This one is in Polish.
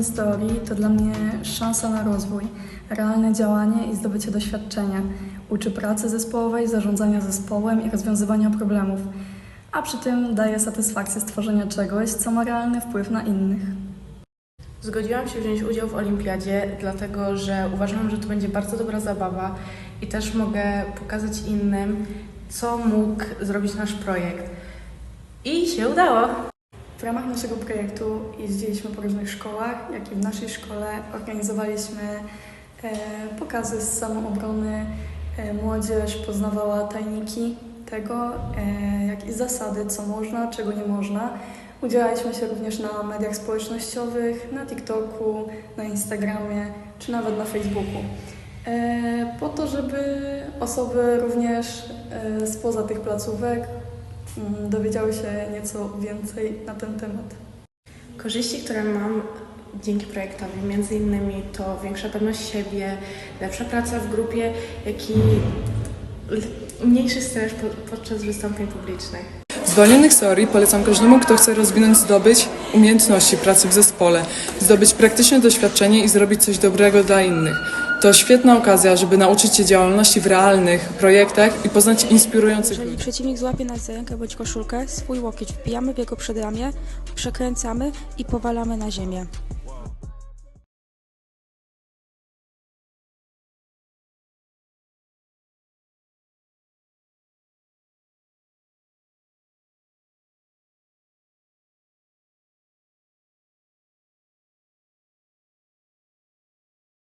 z teorii to dla mnie szansa na rozwój, realne działanie i zdobycie doświadczenia. Uczy pracy zespołowej, zarządzania zespołem i rozwiązywania problemów, a przy tym daje satysfakcję stworzenia czegoś, co ma realny wpływ na innych. Zgodziłam się wziąć udział w olimpiadzie, dlatego że uważam, że to będzie bardzo dobra zabawa i też mogę pokazać innym, co mógł zrobić nasz projekt. I się udało! W ramach naszego projektu jeździliśmy po różnych szkołach, jak i w naszej szkole organizowaliśmy e, pokazy z samoobrony. E, młodzież poznawała tajniki tego, e, jak i zasady, co można, czego nie można. Udzielaliśmy się również na mediach społecznościowych, na TikToku, na Instagramie czy nawet na Facebooku. Po to, żeby osoby również spoza tych placówek dowiedziały się nieco więcej na ten temat. Korzyści, które mam dzięki projektowi, między innymi to większa pewność siebie, lepsza praca w grupie, jak i mniejszy stres po- podczas wystąpień publicznych. Z wolnych teorii polecam każdemu, kto chce rozwinąć, zdobyć umiejętności pracy w zespole, zdobyć praktyczne doświadczenie i zrobić coś dobrego dla innych. To świetna okazja, żeby nauczyć się działalności w realnych projektach i poznać inspirujących Jeżeli ludzi. przeciwnik złapie nas za rękę bądź koszulkę, swój łokieć wbijamy w jego przedramię, przekręcamy i powalamy na ziemię.